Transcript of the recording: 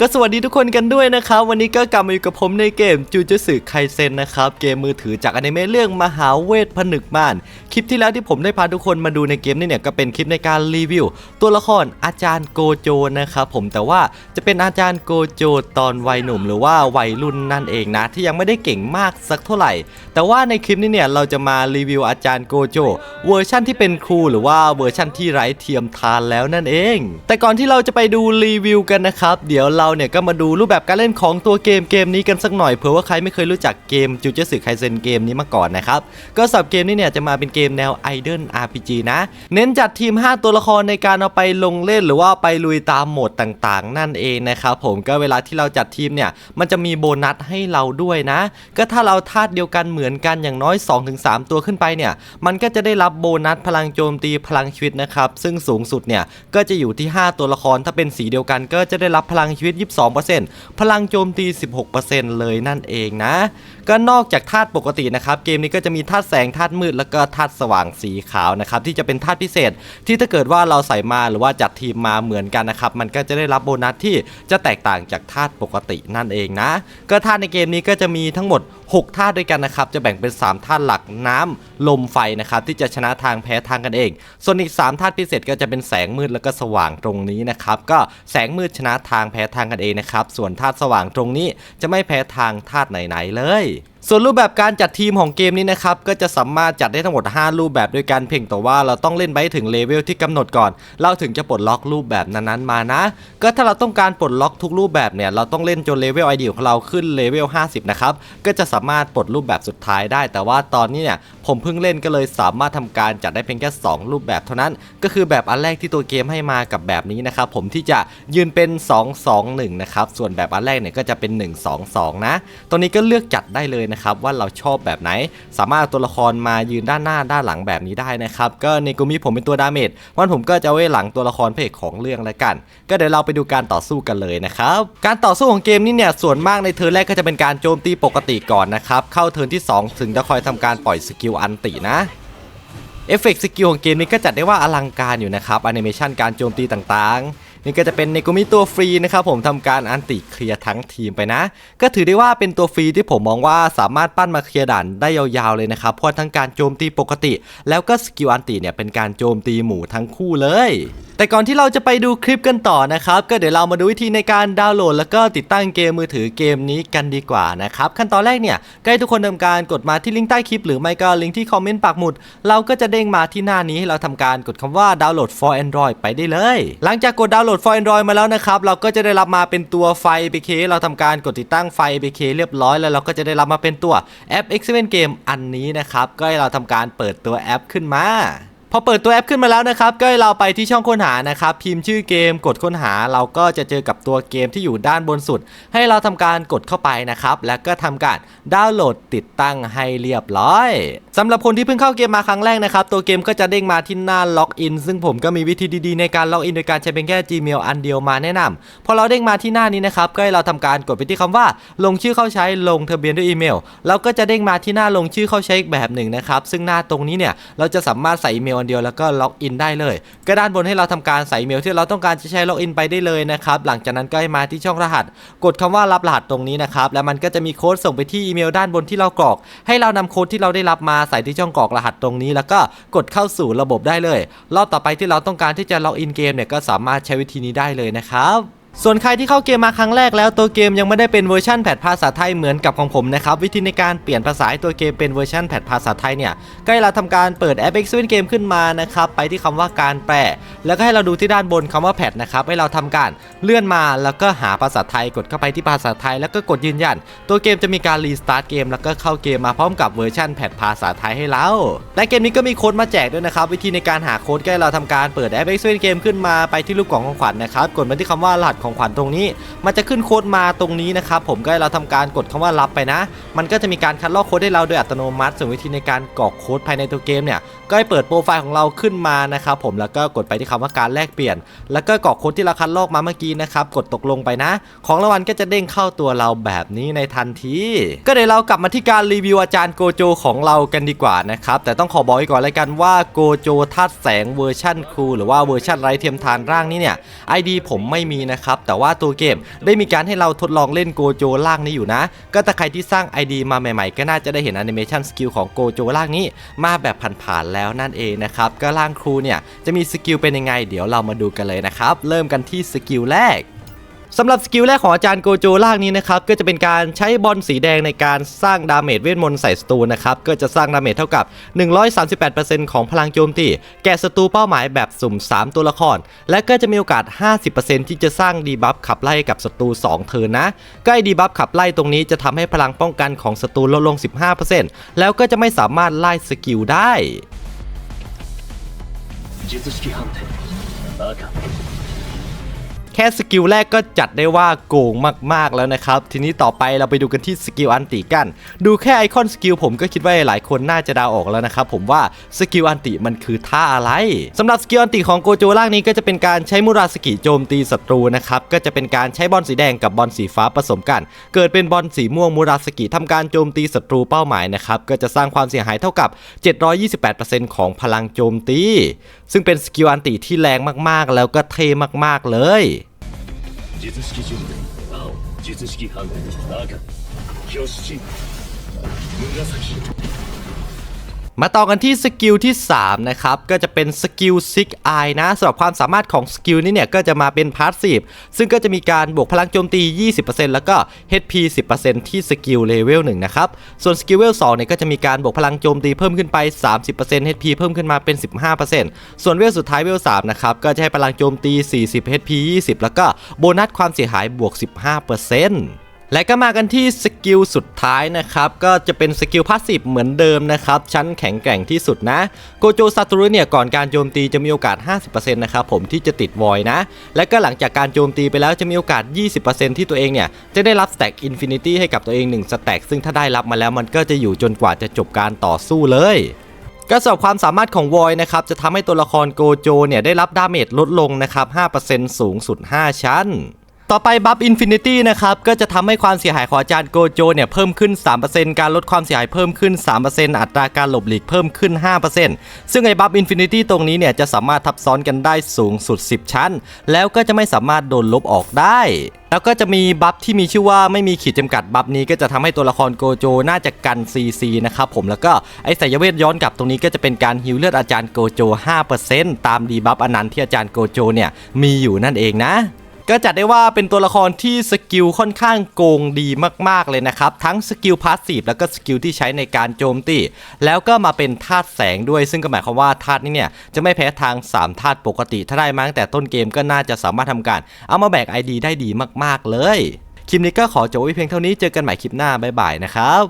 ก็สวัสดีทุกคนกันด้วยนะครับ วันนี้ก็กลับมาอยู่กับผมในเกมจูจูสึไคเซนนะครับ เกมมือถือจากอนิเมะเรื่องมหาเวทผนึกม่าน คลิปที่แล้วที่ผมได้พาทุกคนมาดูในเกมนี่เนี่ยก็เป็นคลิปในการรีวิว ตัวละครอาจารย์โกโจนะครับผมแต่ว่าจะเป็นอาจารย์โกโจตอนวัยหนุ่ม หรือว่าวัยรุ่นนั่นเองนะ ที่ยังไม่ได้เก่งมากสักเท่าไหร่ แต่ว่าในคลิปนี้เนี่ยเราจะมารีวิวอาจารย์โกโจเวอร์ชั่นที่เป็นครูหรือว่าเวอร์ชั่นที่ไร้เทียมทานแล้วนั่นเอง แต่ก่อนที่เราจะไปดูรีวิวกันนะครับเดี๋ยวเราเนี่ยก็มาดูรูปแบบการเล่นของตัวเกมเกมนี้กันสักหน่อยเผื่อว่าใครไม่เคยรู้จักเกมจูเจสึไคเซนเกมนี้มาก่อนนะครับก็สับเกมนี้เนี่ยจะมาเป็นเกมแนวไอดอล RPG นะ เน้นจัดทีม 5 ตัวละครในการเอาไปลงเล่นหรือว่าไปลุยตามโหมดต่างๆ นั่นเองนะครับผมก็เวลาที่เราจัดทีมเนี่ยมันจะมีโบนัสให้เราด้วยนะ ก็ถ้าเราธาตุเดียวกันเหมือนกันอย่างน้อย 2-3 ตัวขึ้นไปเนี่ยมันก็จะได้รับโบนัสพลังโจมตีพลังชีวิตนะครับซึ่งสูงสุดเนี่ยก็จะอยู่ที่ 5 ตัวละครถ้าเป็นสีเดียวกันก็จะได้รับพลังชีวิต22%พลังโจมตี 16%เลยนั่นเองนะ ก็นอกจากธาตุปกตินะครับ เกมนี้ก็จะมีธาตุแสงธาตุมืดแล้วก็ธาตุสว่างสีขาวนะครับที่จะเป็นธาตุพิเศษ ที่ถ้าเกิดว่าเราใส่มาหรือว่าจัดทีมมาเหมือนกันนะครับมันก็จะได้รับโบนัสที่จะแตกต่างจากธาตุปกตินั่นเองนะ ก็ธาตุในเกมนี้ก็จะมีทั้งหมด 6ธาตุด้วยกันนะครับ จะแบ่งเป็น3ธาตุหลักน้ำลมไฟนะครับที่จะชนะทางแพ้ทางกันเอง ส่วนอีก3ธาตุพิเศษก็จะเป็นแสงมืดแล้วก็สว่างตรงนี้นะครับก็แสงมืดชนะทางแพ้ทางกันเองนะครับส่วนธาตุสว่างตรงนี้จะไม่แพ้ทางธาตุไหนๆเลยส่วนรูปแบบการจัดทีมของเกมนี้นะครับ ก็จะสามารถจัดได้ทั้งหมด 5 รูปแบบด้วยกันเพียงแต่ว่าเราต้องเล่นไปถึงเลเวลที่กำหนดก่อน เราถึงจะปลดล็อกรูปแบบนั้นๆมานะ ก็ถ้าเราต้องการปลดล็อกทุกรูปแบบเนี่ยเราต้องเล่นจนเลเวลไอเดียของเราขึ้นเลเวล50 นะครับ ก็จะสามารถปลดรูปแบบสุดท้ายได้ แต่ว่าตอนนี้เนี่ยผมเพิ่งเล่นก็เลยสามารถทำการจัดได้เพียงแค่ 2 รูปแบบเท่านั้น ก็คือแบบอันแรกที่ตัวเกมให้มากับแบบนี้นะครับผมที่จะยืนเป็น 2 2 1 นะครับส่วนแบบอันแรกเนี่ยก็จะเป็น 1 2 2 นะตอนนี้ก็เลือกจัดได้เลยนะครับว่าเราชอบแบบไหน สามารถเอาตัวละครมายืนด้านหน้าด้านหลังแบบนี้ได้นะครับก็ในกลุ่มนี้ผมเป็นตัวดาเมจวันผมก็จะเอาไว้หลังตัวละครพระเอกของเรื่องแล้วกัน ก็เดี๋ยวเราไปดูการต่อสู้กันเลยนะครับการต่อสู้ของเกมนี้เนี่ยส่วนมากในเทิร์นแรกก็จะเป็นการโจมตีปกติก่อนนะครับเข้าเทิร์นที่ 2 ถึงจะคอยทำการปล่อยสกิลอันตินะเอฟเฟกต์สกิลของเกมนี้ก็จัดได้ว่าอลังการอยู่นะครับแอนิเมชันการโจมตีต่างๆ นี่ก็จะเป็นเนกุมิตัวฟรีนะครับผมทำการอันติเคลียร์ทั้งทีมไปนะ ก็ถือได้ว่าเป็นตัวฟรีที่ผมมองว่าสามารถปั้นมาเคลียร์ด่านได้ยาวๆเลยนะครับเพราะทั้งการโจมตีปกติ แล้วก็สกิลอันติเนี่ยเป็นการโจมตีหมู่ทั้งคู่เลยแต่ก่อนที่เราจะไปดูคลิปกันต่อนะครับ ก็เดี๋ยวเรามาดูวิธีในการดาวน์โหลด แล้วก็ติดตั้งเกมมือถือเกมนี้กันดีกว่านะครับขั้นตอนแรกเนี่ยก็ให้ทุกคนทำการกดมาที่ลิงก์ใต้คลิป หรือไม่ก็ลิงก์ที่คอมเมนต์ปักหมุด เราก็จะเด้งมาที่หน้านี้ให้เราทำการกดคำว่าดาวน์โหลด for Android ไปได้เลย หลังจากกดดาวน์โหลดดไฟ Android มาแล้วนะครับ เราก็จะได้รับมาเป็นตัวไฟ APK เราทำการกดติดตั้งไฟ APK เรียบร้อย แล้วเราก็จะได้รับมาเป็นตัวแอป X7 Game อันนี้นะครับ ก็ให้เราทำการเปิดตัวแอปขึ้นมา พอเปิดตัวแอปขึ้นมาแล้วนะครับ ก็ให้เราไปที่ช่องค้นหานะครับ พิมพ์ชื่อเกมกดค้นหา เราก็จะเจอกับตัวเกมที่อยู่ด้านบนสุด ให้เราทำการกดเข้าไปนะครับ แล้วก็ทำการดาวน์โหลดติดตั้งให้เรียบร้อยสำหรับคนที่เพิ่งเข้าเกมมาครั้งแรกนะครับ ตัวเกมก็จะเด้งมาที่หน้าล็อกอินซึ่งผมก็มีวิธีดีๆในการล็อกอินโดยการใช้เป็นแค่ Gmail อันเดียวมาแนะนำพอเราเด้งมาที่หน้านี้นะครับก็ให้เราทำการกดไปที่คำว่า ลงชื่อเข้าใช้ลงทะเบียนด้วยอีเมลเราก็จะเด้งมาที่หน้าลงชื่อเข้าใช้อีกแบบหนึ่งนะครับซึ่งหน้าตรงนี้เนี่ยเราจะสามารถใส่อีเมลอันเดียวแล้วก็ล็อกอินได้เลยก็ด้านบนให้เราทำการใส่อีเมลที่เราต้องการจะใช้ล็อกอินไปได้เลยนะครับหลังจากนั้นก็ให้มาที่ช่องรหัส กดคำว่ารับรหัสตรงนี้นะครับแล้วมันก็จะมีโค้ดส่งไปที่อีเมลด้านบนที่เรากรอก ให้เรานำโค้ดที่เราได้รับมาใส่ที่ช่องกรอกรหัสตรงนี้ แล้วก็กดเข้าสู่ระบบได้เลย รอบต่อไปที่เราต้องการที่จะล็อกอินเกมเนี่ยก็สามารถใช้วิธีนี้ได้เลยนะครับ ส่วนใครที่เข้าเกมมาครั้งแรกแล้วตัวเกมยังไม่ได้เป็นเวอร์ชันแพทภาษาไทยเหมือนกับของผมนะครับวิธีในการเปลี่ยนภาษาให้ตัวเกมเป็นเวอร์ชันแพทภาษาไทยเนี่ยก็ให้เราทำการเปิดแอป X เกมขึ้นมานะครับไปที่คำว่าการแปลแล้วก็ให้เราดูที่ด้านบนคำว่าแพทนะครับให้เราทำการเลื่อนมาแล้วก็หาภาษาไทยกดเข้าไปที่ภาษาไทย แล้วก็กดยืนยัน ตัวเกมจะมีการรีสตาร์ทเกมแล้วก็เข้าเกมมาพร้อมกับเวอร์ชันแพทภาษาไทยให้เราและเกมนี้ก็มีโค้ดมาแจกด้วยนะครับวิธีในการหาโค้ดก็ให้เราทำการเปิดแอป X เกมขึ้นมาไปที่รูปกล่องของขวัญนะครับกดมาที่คำว่ารหัสของขวัญตรงนี้ มันจะขึ้นโค้ดมาตรงนี้นะครับผมก็ให้เราทำการกดคำว่ารับไปนะ มันก็จะมีการคัดลอกโค้ดให้เราโดยอัตโนมัติส่วนวิธีในการกรอกโค้ดภายในตัวเกมเนี่ยก็ให้เปิดโปรไฟล์ของเราขึ้นมานะครับผมแล้วก็กดไปที่คำว่าการแลกเปลี่ยน แล้วก็กรอกโค้ดที่เราคัดลอกมาเมื่อกี้นะครับกดตกลงไปนะ ของรางวัลก็จะเด้งเข้าตัวเราแบบนี้ในทันที ก็เดี๋ยวเรากลับมาที่การรีวิวอาจารย์โกโจของเรากันดีกว่านะครับแต่ต้องขอบอกไว้ก่อนเลยกันว่าโกโจธาตุแสงเวอร์ชั่นครูหรือว่าเวอร์ชั่นไร้เทียมทานร่างนี้เนี่ย ID ผมไม่มีนะครับนะครับ แต่ว่าตัวเกมได้มีการให้เราทดลองเล่นโกโจล่างนี้อยู่นะ ก็ถ้าใครที่สร้าง ID มาใหม่ๆ ก็น่าจะได้เห็นแอนิเมชันสกิลของโกโจล่างนี้ มาแบบผ่านๆแล้วนั่นเองนะครับ ก็ล่างครูเนี่ยจะมีสกิลเป็นยังไง เดี๋ยวเรามาดูกันเลยนะครับ เริ่มกันที่สกิลแรก สำหรับสกิลแรกของอาจารย์โกโจล่างนี้นะครับก็จะเป็นการใช้บอลสีแดงในการสร้างดาเมจเวทมนต์ใส่ศัตรูนะครับก็จะสร้างดาเมจเท่ากับ 138%ของพลังโจมตีแก่ศัตรูเป้าหมายแบบสุ่ม 3 ตัวละคร และก็จะมีโอกาส 50%ที่จะสร้างดีบัฟขับไล่กับศัตรู2เทิร์นนะใกล้ดีบัฟขับไล่ตรงนี้จะทำให้พลังป้องกันของศัตรูลดลง 15%แล้วก็จะไม่สามารถไล่สกิลได้ ค่สกิลแรกก็จัดได้ว่าโกงมากๆแล้วนะครับ ทีนี้ต่อไปเราไปดูกันที่สกิลอันติกัน ดูแค่ไอคอนสกิลผมก็คิดว่าหลายคนน่าจะดาออกแล้วนะครับผมว่าสกิลอันติมันคือท่าอะไรสำหรับสกิลอันติของโกโจล่างนี้ก็จะเป็นการใช้มุราสกิโจมตีศัตรูนะครับก็จะเป็นการใช้บอลสีแดงกับบอลสีฟ้าผสมกัน เกิดเป็นบอลสีม่วงมุราสกิทำการโจมตีศัตรูเป้าหมายนะครับก็จะสร้างความเสียหายเท่ากับ 728%ของพลังโจมตี ซึ่งเป็นสกิลอันติที่แรงมากๆ แล้วก็เท่มากๆเลย 術式準備。青術式判定赤挙進紫。 มาต่อกันที่สกิลที่ 3 นะครับ ก็จะเป็นสกิลซิกไอนะสำหรับความสามารถของสกิลนี้เนี่ย ก็จะมาเป็นพาสซีฟซึ่งก็จะมีการบวกพลังโจมตี 20%แล้วก็ HP 10%ที่สกิลเลเวล1นะครับ ส่วนสกิลเลเวล2เนี่ยก็จะมีการบวกพลังโจมตีเพิ่มขึ้นไป 30% HP เพิ่มขึ้นมาเป็น 15%ส่วนเวลสุดท้ายเวล3นะครับ ก็จะให้พลังโจมตี 40 HP 20 แล้วก็โบนัสความเสียหายบวก 15% และก็มากันที่สกิลสุดท้ายนะครับ ก็จะเป็นสกิลพาสซีฟเหมือนเดิมนะครับ ชั้นแข็งแกร่งที่สุดนะโกโจซาตูรุเนี่ยก่อนการโจมตีจะมีโอกาส 50%นะครับผมที่จะติดวอยนะ และก็หลังจากการโจมตีไปแล้วจะมีโอกาส 20%ที่ตัวเองเนี่ยจะได้รับสแต็กอินฟินิตี้ให้กับตัวเอง1สแต็กซึ่งถ้าได้รับมาแล้วมันก็จะอยู่จนกว่าจะจบการต่อสู้เลยก็สำหรับความสามารถของวอยนะครับจะทำให้ตัวละครโกโจเนี่ยได้รับดาเมจลดลงนะครับ5%สูงสุด 5 ชั้น ต่อไปบัฟอินฟินิตี้นะครับ ก็จะทำให้ความเสียหายของอาจารย์โกโจเนี่ยเพิ่มขึ้น 3%การลดความเสียหายเพิ่มขึ้น 3%อัตราการหลบหลีกเพิ่มขึ้น 5%ซึ่งไอ้บัฟอินฟินิตี้ตรงนี้เนี่ยจะสามารถทับซ้อนกันได้สูงสุด 10 ชั้น แล้วก็จะไม่สามารถโดนลบออกได้แล้วก็จะมีบัฟที่มีชื่อว่าไม่มีขีดจำกัดบัฟนี้ก็จะทำให้ตัวละครโกโจน่าจะกัน CC นะครับผมแล้วก็ไอ้สายเวทย้อนกลับตรงนี้ก็จะเป็นการฮิวเลือดอาจารย์โกโจ 5%ตามดีบัฟอันนั้นที่อาจารย์โกโจเนี่ยมีอยู่นั่นเองนะ ก็จัดได้ว่าเป็นตัวละครที่สกิลค่อนข้างโกงดีมากๆเลยนะครับ ทั้งสกิลพาสซีฟแล้วก็สกิลที่ใช้ในการโจมตีแล้วก็มาเป็นธาตุแสงด้วย ซึ่งก็หมายความว่าธาตุนี้เนี่ยจะไม่แพ้ทาง 3ธาตุปกติ ถ้าได้มาตั้งแต่ต้นเกมก็น่าจะสามารถทำการ เอามาแบก ID ได้ดีมากๆเลย คลิปนี้ก็ขอจบไว้เพียงเท่านี้เจอกันใหม่คลิปหน้าบ๊ายบายนะครับ